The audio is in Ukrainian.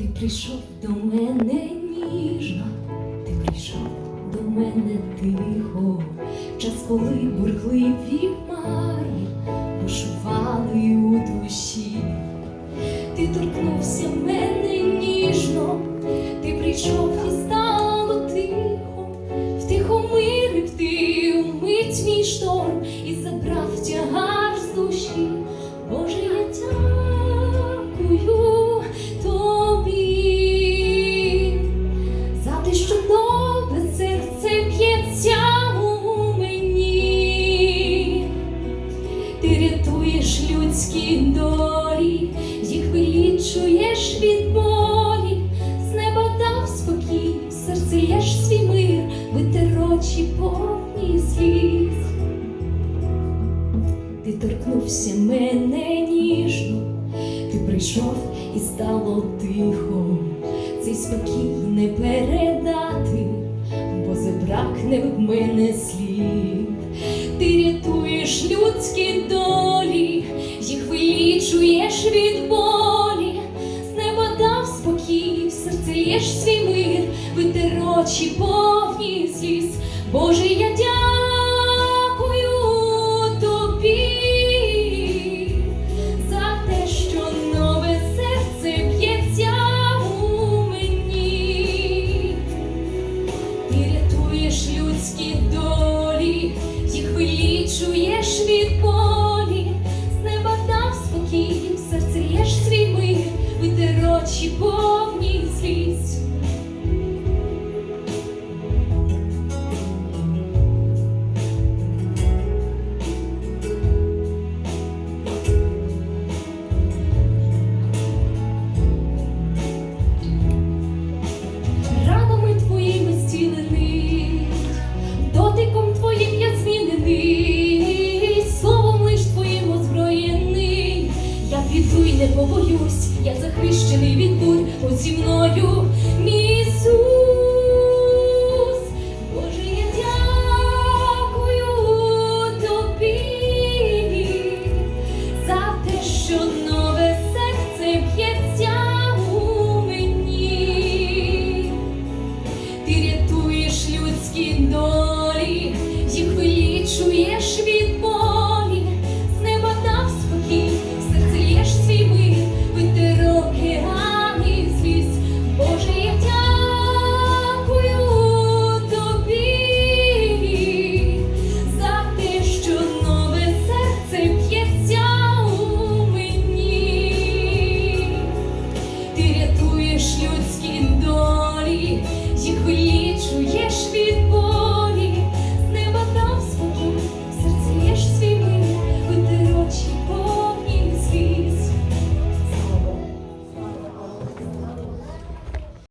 Ти прийшов до мене ніжно, ти прийшов до мене тихо, час, коли бурхливі хмари бушували у душі. Ти торкнувся мене ніжно, ти прийшов вилічуєш від болі, з неба дав спокій, в серце лєш свій мир, витер очі повні сліз. Ти торкнувся мене ніжно, ти прийшов і стало тихо, цей спокій не передати, бо забракне в мене слів. Ти рятуєш людські долі, їх вилічуєш від болі, свій мир, витер очі повні сліз. Боже, я дякую очі повні сліз. Не побоюсь, я захищений від бурь, от зі мною мій Ісус. Боже, я дякую тобі за те, що нове серце б'ється у мені. Ти рятуєш людські долі,